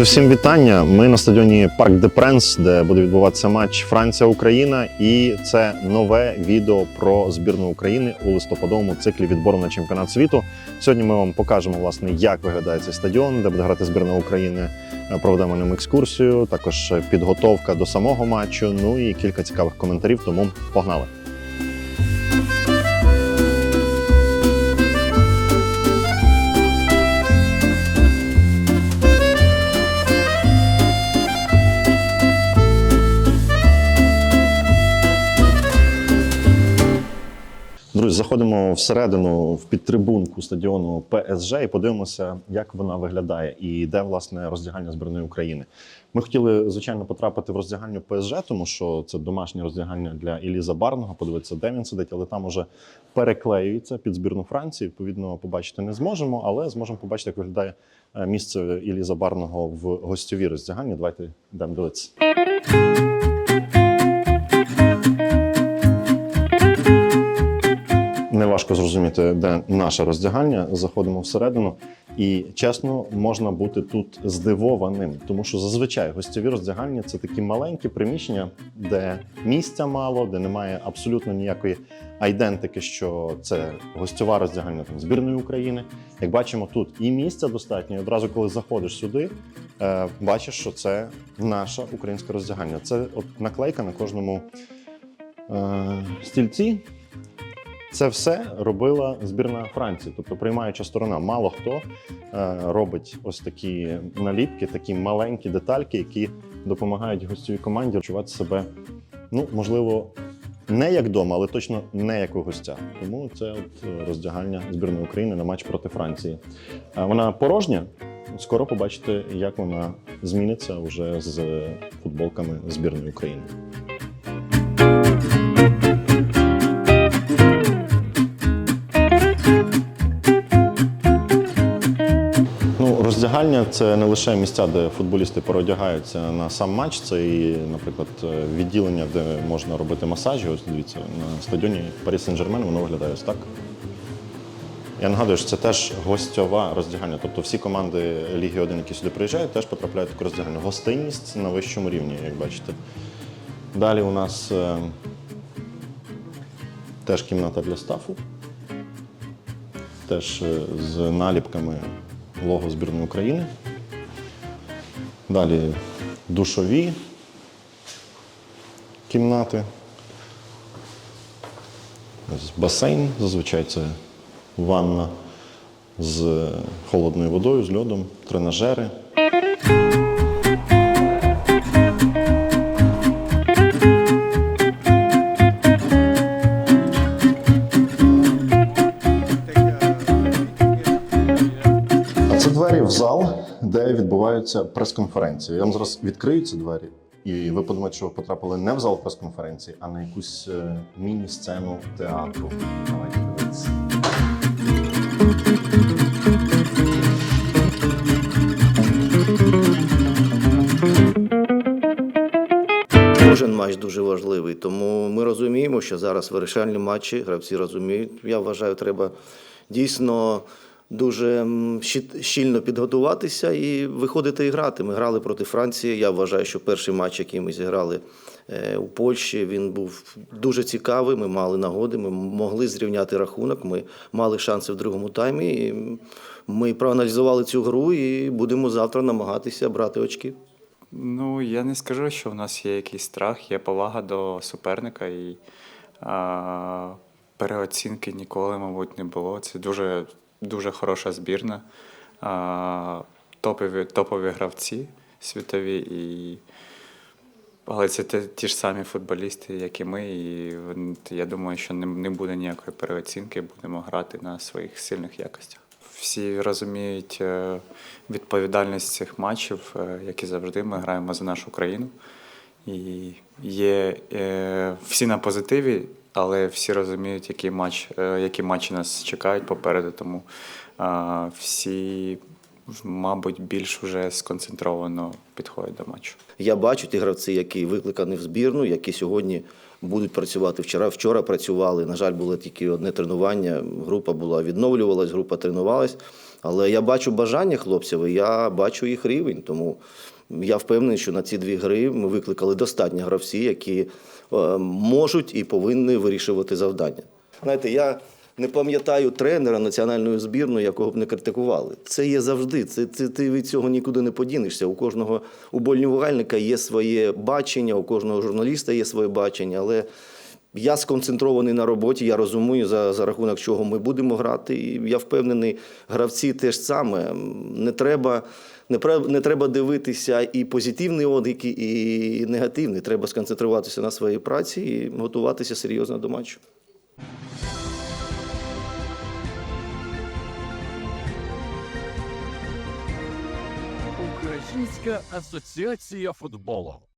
Друзі, всім вітання. Ми на стадіоні Парк де Пренс, де буде відбуватися матч Франція-Україна. І це нове відео про збірну України у листопадовому циклі відбору на чемпіонат світу. Сьогодні ми вам покажемо, власне, як виглядає цей стадіон, де буде грати збірна України. Е, Проведемо ним екскурсію, також підготовка до самого матчу. Ну і кілька цікавих коментарів. Тому погнали. Заходимо всередину в підтрибунку стадіону ПСЖ і подивимося, як вона виглядає і де власне роздягальня збірної України. Ми хотіли, звичайно, потрапити в роздягальню ПСЖ, тому що це домашнє роздягальня для Іліза Барного. Подивитися, де він сидить, але там уже переклеюється під збірну Франції. Відповідно, побачити не зможемо, але зможемо побачити, як виглядає е, місце Іліза Барного в гостьовій роздягальні. Давайте йдемо дивитися. Неважко зрозуміти, де наше роздягальня. Заходимо всередину, і чесно, можна бути тут здивованим, тому що зазвичай гостєві роздягальні це такі маленькі приміщення, де місця мало, де немає абсолютно ніякої айдентики, що це гостьова роздягальня там збірної України. Як бачимо, тут і місця достатньо. І одразу, коли заходиш сюди, е, бачиш, що це наша українська роздягальня. Це от наклейка на кожному е, стільці. Це все робила збірна Франції, тобто приймаюча сторона. Мало хто е, робить ось такі наліпки, такі маленькі детальки, які допомагають гостьовій команді відчувати себе, ну можливо, не як вдома, але точно не як у гостя. Тому це от роздягальня збірної України на матч проти Франції. Е, Вона порожня. Скоро побачите, як вона зміниться вже з футболками збірної України. Роздягальня це не лише місця, де футболісти переодягаються на сам матч. Це і, наприклад, відділення, де можна робити масажі. Ось дивіться, на стадіоні Парі Сен-Жермен воно виглядає ось так. Я нагадую, що це теж гостьова роздягальня. Тобто всі команди Ліги 1, які сюди приїжджають, теж потрапляють в таку роздягальню. Гостинність на вищому рівні, як бачите. Далі у нас е, теж кімната для стафу. Теж е, з наліпками лого збірної України. Далі душові кімнати. Басейн, зазвичай це ванна з холодною водою, з льодом, тренажери. Де відбуваються прес-конференції. Я вам зараз відкрию ці двері, і ви подумаєте, що ви потрапили не в зал прес-конференції, а на якусь е, міні-сцену театру. Кожен матч дуже важливий, тому ми розуміємо, що зараз вирішальні матчі, гравці розуміють. Я вважаю, треба дійсно дуже щільно підготуватися і виходити і грати. Ми грали проти Франції. Я вважаю, що перший матч, який ми зіграли е, у Польщі, він був дуже цікавий. Ми мали нагоди, ми могли зрівняти рахунок. Ми мали шанси в другому таймі. І ми проаналізували цю гру і будемо завтра намагатися брати очки. Ну, я не скажу, що в нас є якийсь страх, є повага до суперника і а, переоцінки ніколи, мабуть, не було. Це дуже, дуже хороша збірна. Топові, топові гравці світові. І... Але це ті ж самі футболісти, як і ми. І я думаю, що не, не буде ніякої переоцінки, будемо грати на своїх сильних якостях. Всі розуміють е, відповідальність цих матчів, е, як і завжди, ми граємо за нашу країну. І є е, всі на позитиві, але всі розуміють, який матч, е, які матчі нас чекають попереду. Тому всі, мабуть, більш уже сконцентровано підходять до матчу. Я бачу ті гравці, які викликані в збірну, які сьогодні будуть працювати вчора. Вчора працювали. На жаль, було тільки одне тренування. Група була відновлювалась, група тренувалась. Але я бачу бажання хлопців, і я бачу їх рівень. Тому я впевнений, що на ці дві гри ми викликали достатньо гравців, які е, можуть і повинні вирішувати завдання. Знаєте, я не пам'ятаю тренера національної збірної, якого б не критикували. Це є завжди. Це, це ти від цього нікуди не подінешся. У кожного уболівальника є своє бачення, у кожного журналіста є своє бачення, але. Я сконцентрований на роботі, я розумію, за, за рахунок чого ми будемо грати. І я впевнений, гравці теж саме. Не треба, не, не треба дивитися і позитивні відгуки, і негативні. Треба сконцентруватися на своїй праці і готуватися серйозно до матчу. Українська асоціація футболу.